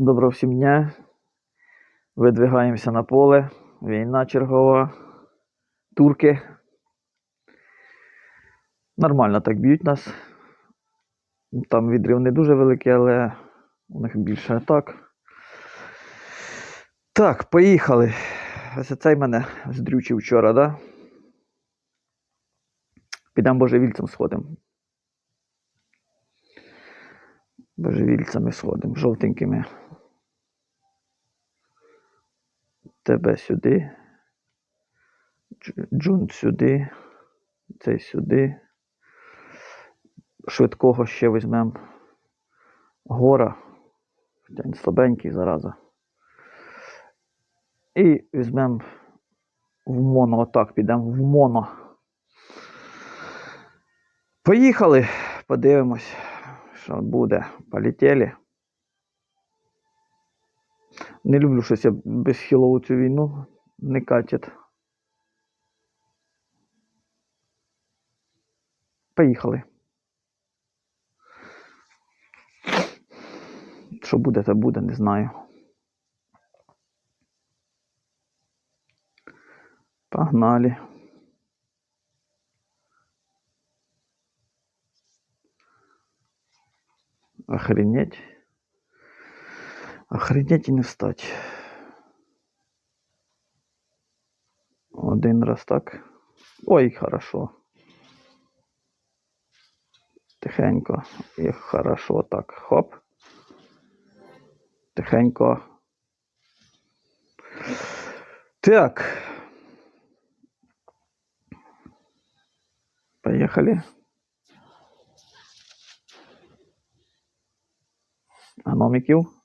Доброго всім дня. Видвигаємося на поле. Війна чергова. Турки. Нормально так б'ють нас. Там відрив не дуже великий, але у них більше атак. Так, поїхали. Ось цей мене здрючив вчора, да? Підемо божевільцем сходимо. Божевільцями сходимо, жовтенькими. Тебе сюди. Дж- Джун сюди. Цей сюди. Швидкого ще візьмемо. Гора. Хоча він слабенький зараза. І візьмемо в моно. Отак підемо в моно. Поїхали, подивимось, що буде. Полетіли. Не люблю щось я без хілову цю війну. Не катять. Поїхали. Що буде, то буде, не знаю. Погнали. Охренеть. Охренеть і не встать. Один раз так. Ой, хорошо. Тихенько. І хорошо так. Хоп. Тихенько. Так. Поехали. Гномиків.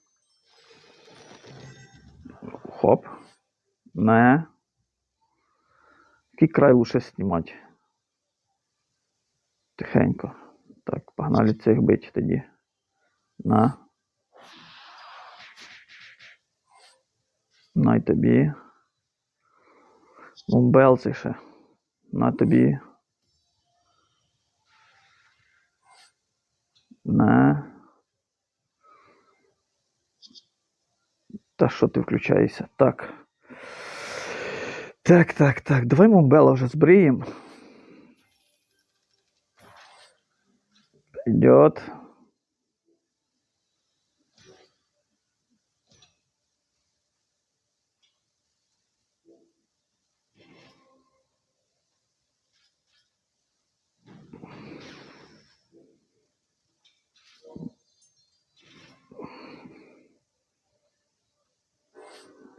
Хоп. Не. Який край лучше знімати? Тихенько. Так, погнали цих бить тоді. На. На й тобі. Мумбелці ще. На тобі. На. Та що ти включаєшся? Так. Так, так, так. Давай Мумбела вже збриємо. Идет.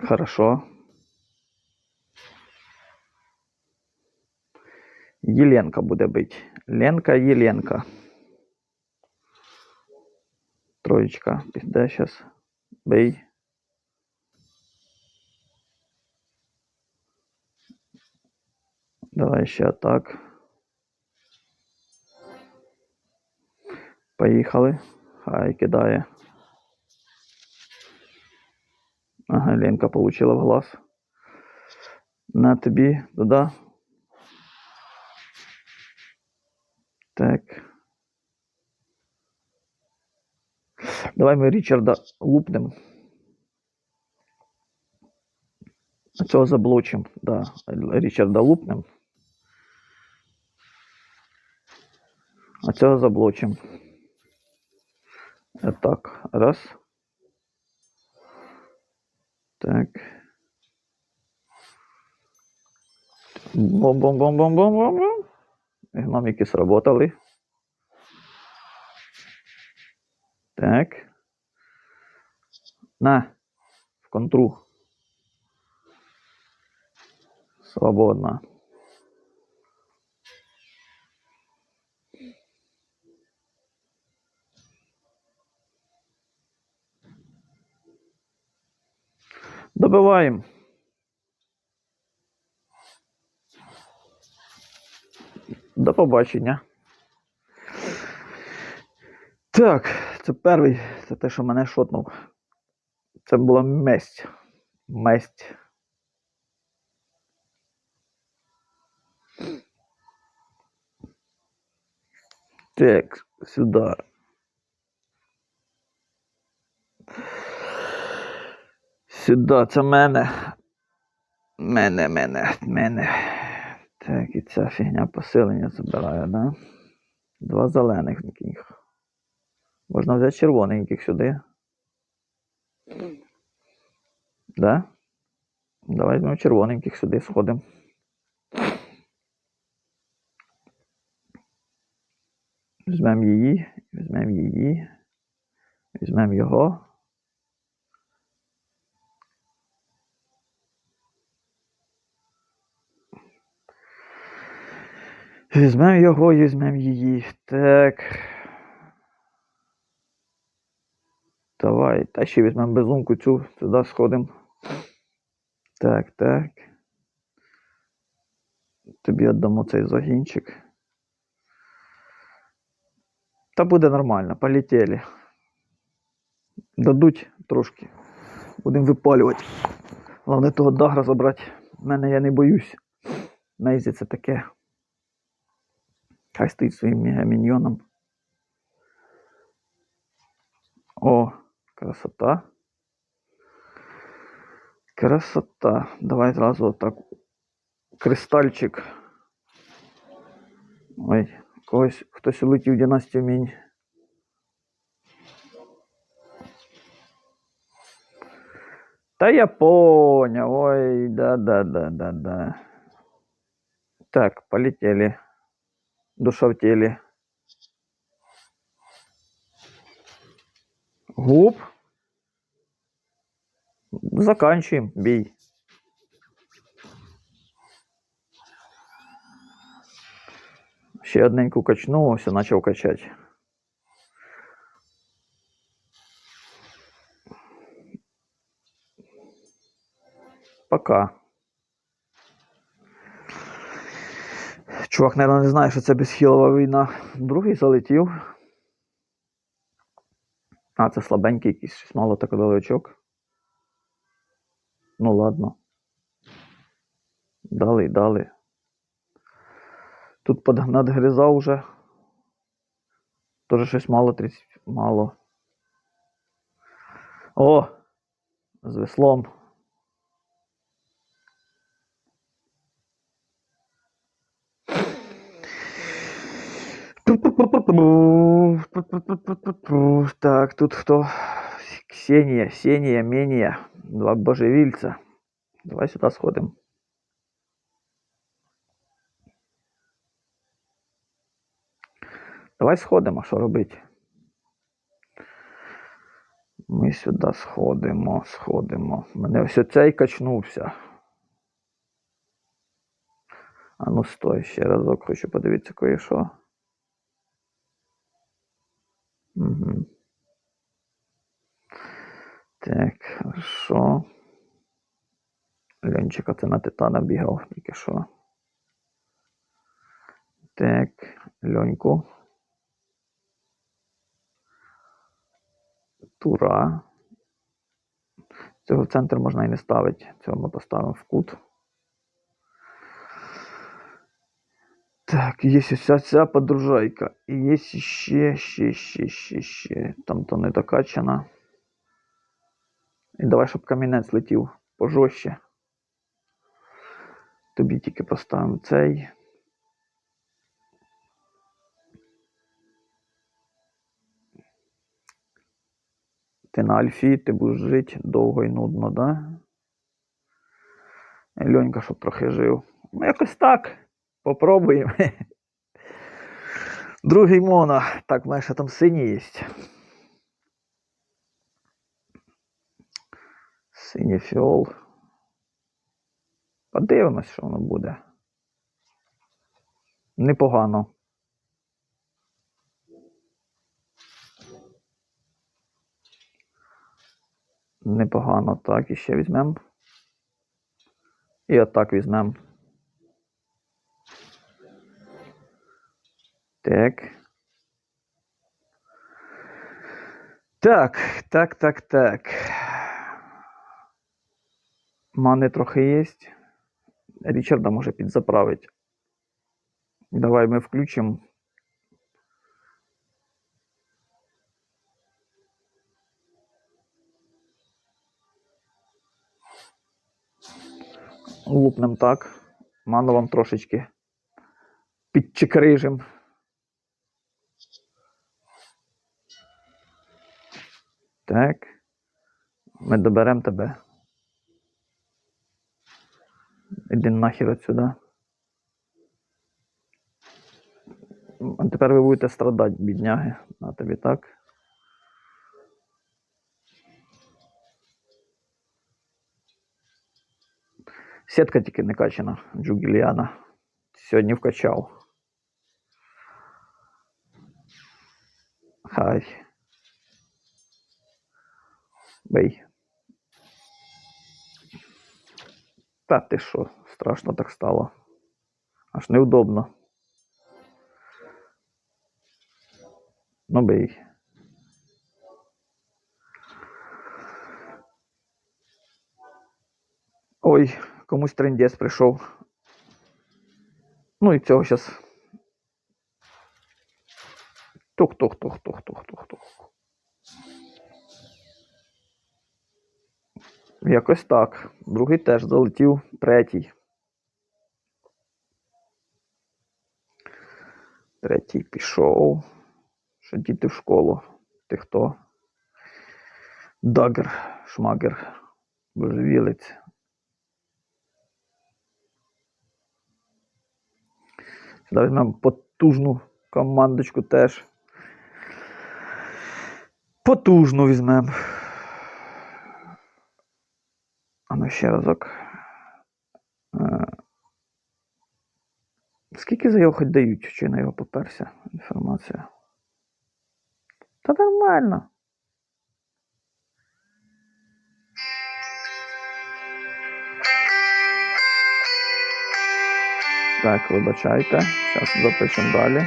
Хорошо. Єленка буде бить. Ленка Єленка. Троечка. Піде зараз. Бей. Давай ще так. Поїхали. Хай кидає. Ага, Ленка получила в глаз. На тобі туди. Так. Давай ми Річарда лупнем. А Цього заблочим. Да, Річарда лупнем. А цього заблочим. Так, раз. Так. Бом-бом-бом-бом-бом-бом. Гномики сработали. Так. На. В контру. Свободно. Добиваємо. До побачення. Так, це перший, це те, що мене шотнув. Це була месть. Месть. Так, сюди. Сюди, це мене. Мене, мене, мене. Так, і ця фігня посилення забирає, да? Два зелененьких. Можна взяти червоненьких сюди. Да? Давай візьмемо червоненьких сюди сходимо. Візьмемо її, візьмемо її, візьмемо його. Візьмемо його візьмемо її. Так. Давай. Та ще візьмемо безумку цю, сюди сходимо. Так, так. Тобі віддамо цей загінчик. Та буде нормально, полетіли. Дадуть трошки. Будемо випалювати. Головне того дагра забрати. Мене я не боюсь. Мейзі це таке. Хай стоїть своїм мегаміньйоном. О, красота. Красота. Давай зразу отак. Кристальчик. Ой, когось хтось улетів в династію мінь. Та я понял. Ой, да-да-да-да-да. Так, полетели. Душа в теле. Губ. Заканчиваем бей. Ще одненьку качнув, все почав качати. Пока. Чувак, наверное, не знає, що це безхілова війна. Другий залетів. А, це слабенький якийсь, щось мало так очок. Ну ладно. Дали, дали. Тут надгризав уже. Тоже щось мало 30. Мало. О! З веслом. Так, тут хто? Ксенія, Сенія, Менія. Два божевільця. Давай сюди сходимо. Давай сходимо, що робити? Ми сюди сходимо, сходимо. Мене ось оцей качнувся. А ну стой, ще разок хочу подивитися кое-що. Угу. Так, хорошо. Льончика це на титана бігав тільки що. Так, льоньку. Тура. Цього в центр можна і не ставити. Цього ми поставимо в кут. Так, є ось ця подружайка. І є ще, ще, ще, ще, ще. Там то не докачана. І давай, щоб камінець летів пожорстче. Тобі тільки поставимо цей. Ти на альфі, ти будеш жити довго і нудно, да? Льонька, щоб трохи жив. Ну, якось так. Попробуємо. Другий моно. Так, в мене ще там синій є. Синій фіол. Подивимось, що воно буде. Непогано. Непогано. Так, і ще візьмемо. І отак візьмемо. Так. Так, так, так, так. Мани трохи є. Річарда може підзаправити. Давай ми включимо. Лупнем так. Мановом трошечки підчекрижим. Так. Ми доберемо тебе. Іди нахер отсюда. А тепер ви будете страдати, бідняги. На тобі так. Сітка тільки не качана, Джугільяна. Сьогодні вкачав. Хай. Бей. Та ти що, страшно так стало. Аж неудобно. Ну бей. Ой, комусь трендець прийшов. Ну і цього зараз. Тух-тух-тух-тух-тух-тух-тух. Якось так. Другий теж залетів, третій. Третій пішов. Що діти в школу. Ти хто? Дагер, шмагер, божевілець. Сюди візьмемо потужну командочку теж. Потужну візьмемо. А ну ще разок. Е, Скільки за його хоч дають, чи на його поперся інформація? Та нормально. Так, вибачайте. Зараз запишемо далі.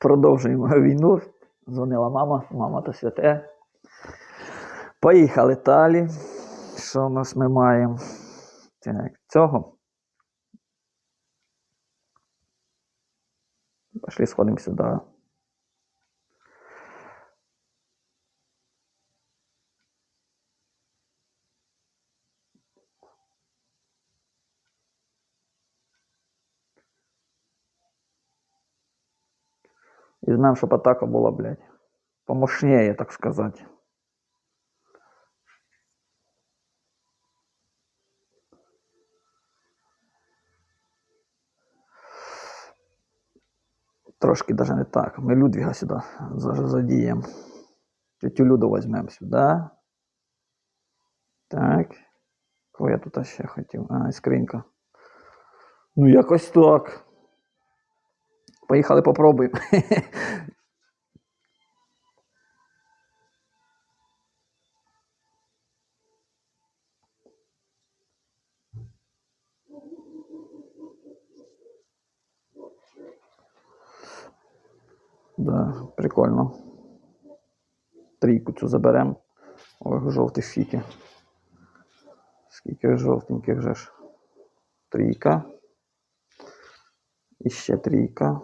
Продовжуємо війну. Дзвонила мама, мама то святе. Поїхали далі. Що в нас ми маємо? Так, цього. Пошли сходимо сюди. Візьмемо, щоб атака була, блядь. Помощніє, так сказати. Трошки даже не так. Ми Людвіга сюди задіємо. Тетю Люду візьмемо сюди. Так. Кого я тут ще хотів? А, скринька. Ну, якось так. Поїхали попробуємо. цю заберемо. Ой, жовті фіки. Скільки жовтеньких же ж. Трійка. І ще трійка.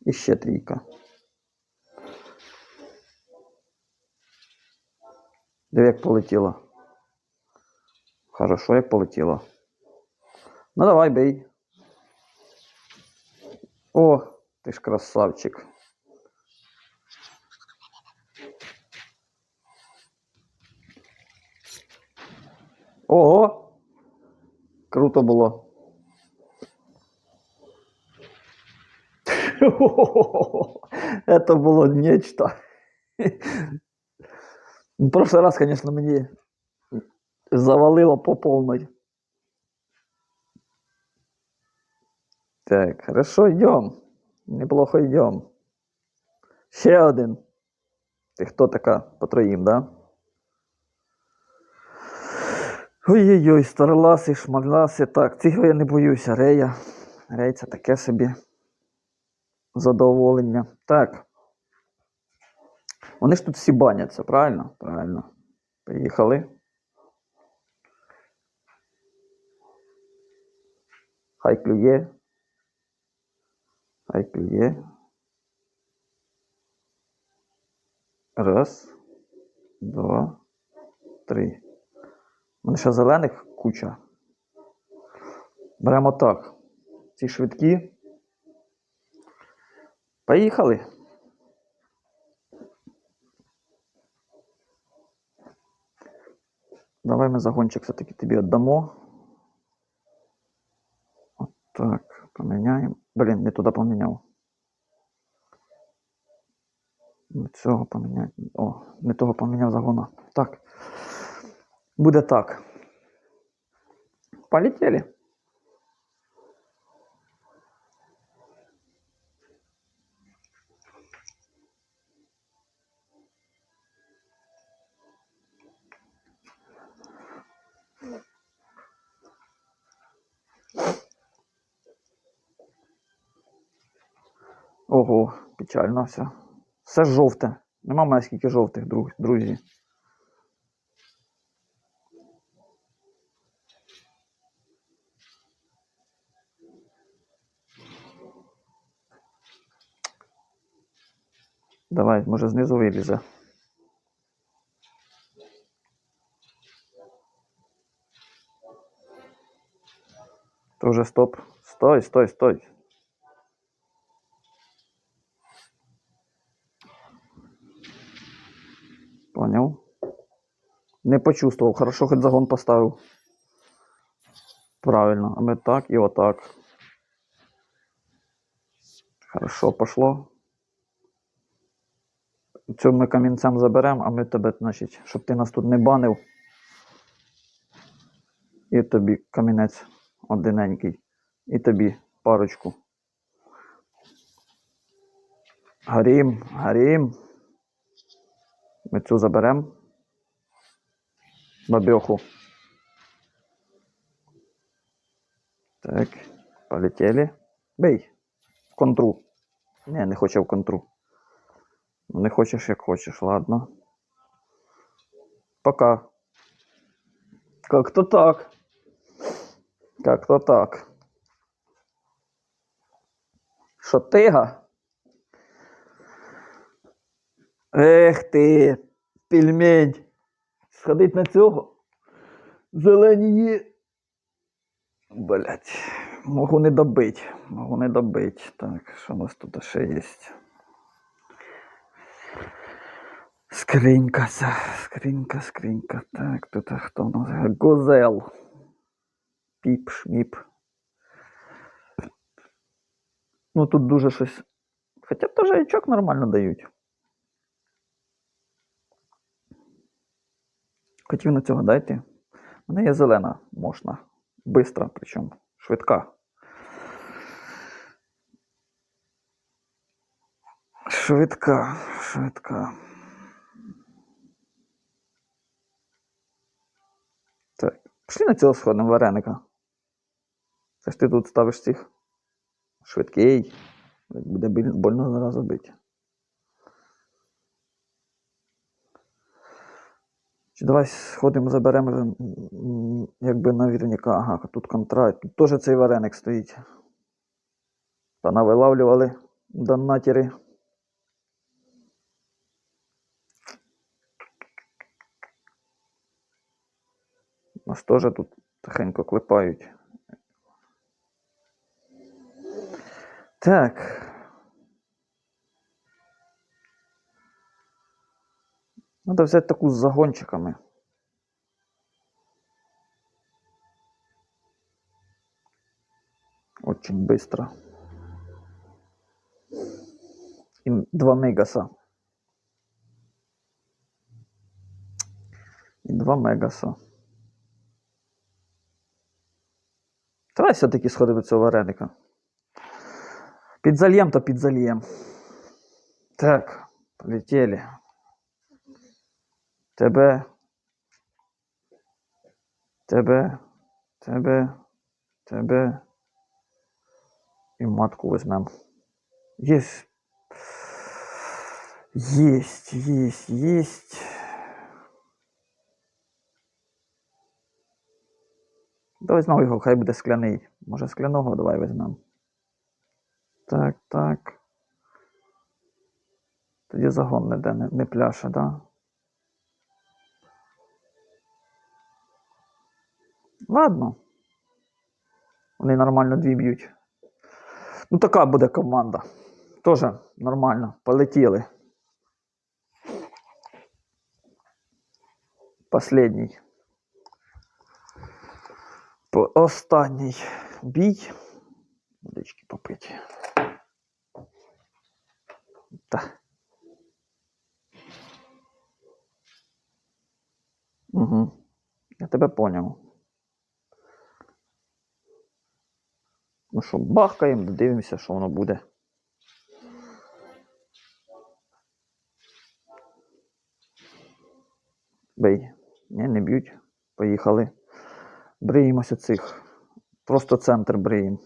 І ще трійка. Диви, як полетіло. Хорошо, як полетіло. Ну давай, бей. О, ти ж красавчик. Ого! Круто було. Это было нечто. В прошлый раз, конечно, мені завалило по полной. Так, хорошо, йдем. Неплохо йдем. Ще один. Ти хто така по троїм, да? Ой-ой-ой, старласи, шмарласи. Так, цього я не боюся. Рея. Рей це таке собі задоволення. Так. Вони ж тут всі баняться, правильно? Правильно. Поїхали. Хай клює. Хай клює. Раз, два, три. Мене ще зелених куча. Беремо так. Ці швидкі. Поїхали. Давай ми загончик все-таки тобі віддамо. От поміняємо. Блін, не туди поміняв. Цього поміняти. О, не того поміняв загона. Так. Буде так. Полетели. Ого, печально все. Все жовте. Нема в мене скільки жовтих, друзі. Давай, може знизу вилізе. Тоже стоп. Стой, стой, стой. Понял. Не почувствовал. Хорошо, хоть загон поставил. Правильно. А мы так и вот так. Хорошо, пошло. Цю ми камінцем заберемо, а ми тебе, значить, щоб ти нас тут не банив. І тобі камінець одиненький. І тобі парочку. Гарім, гарім. Ми цю заберемо. Бабьоху. Так, полетели. Бей. В контру. Не, не хоче в контру. Не хочеш, як хочеш, ладно. Пока. Как-то так. Как-то так. Що тига? Ех ти, пельмень. Сходить на цього. Зелені є. Блять. Можу не добить. Можу не добить. Так, що у нас тут ще є? Скринька, скринька, скринька. Так, тут хто у нас? Гозел. Піп, шміп. Ну тут дуже щось. Хоча теж ячок нормально дають. Хотів на цього дайте. У мене є зелена, можна. Бистра, причому. Швидка. Швидка, швидка. Так. Пішли на цього сходимо вареника. Це ж ти тут ставиш цих швидкий. Буде больно зразу бити. Чи давай сходимо, заберемо якби наверняка. Ага, тут контракт. Тут теж цей вареник стоїть. Та вилавлювали донатери. Нас теж тут тихенько клепають. Так. Надо взяти таку з загончиками. Очень быстро. І два мегаса. І два мегаса. Давай все-таки сходимо до цього вареника. Підзальєм то підзальєм. Так, полетели. Тебе. Тебе. Тебе. Тебе. І матку візьмем. Єсть. Єсть, єсть, єсть. Давай знову його, хай буде скляний. Може скляного давай візьмемо. Так, так. Тоді загон не, де, не, не пляше, да? Ладно. Вони нормально дві б'ють. Ну, така буде команда. Тоже нормально. Полетіли. Последній. По- Останній бій. Водички попити. Та. Угу. Я тебе поняв. Ну що, бахкаємо, дивимося, що воно буде. Бей. Ні, не б'ють. Поїхали. Бриємося цих. Просто центр бриємо.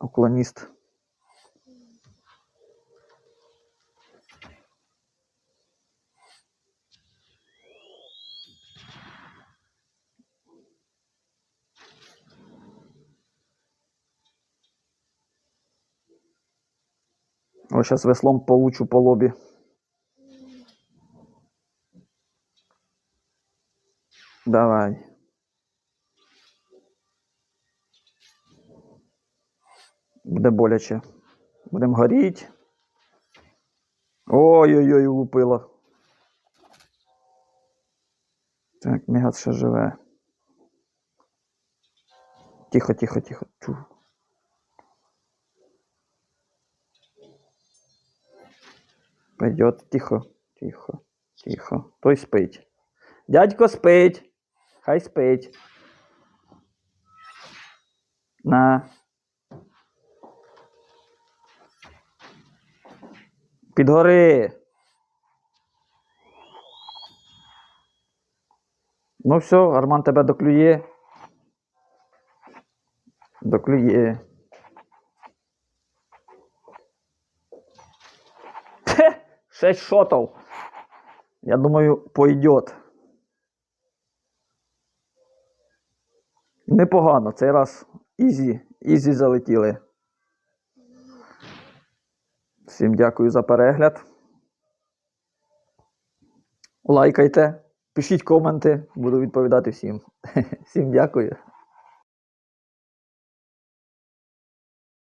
Уклоніст. Ось зараз веслом получу по лобі. Давай. Буде боляче. Будемо горіти. Ой-ой-ой, лупило. Так, мегац ще живе. Тихо, тихо, тихо. Чу. Пойдет, тихо, тихо, тихо. Той спить. Дядько спить. Хай спить. На. Підгори. Ну все, Арман тебе доклює. Доклює. Хе, шесть шотов. Я думаю, пойдет. Непогано, цей раз ізі, ізі залетіли. Всім дякую за перегляд. Лайкайте, пишіть коменти, буду відповідати всім. Всім дякую.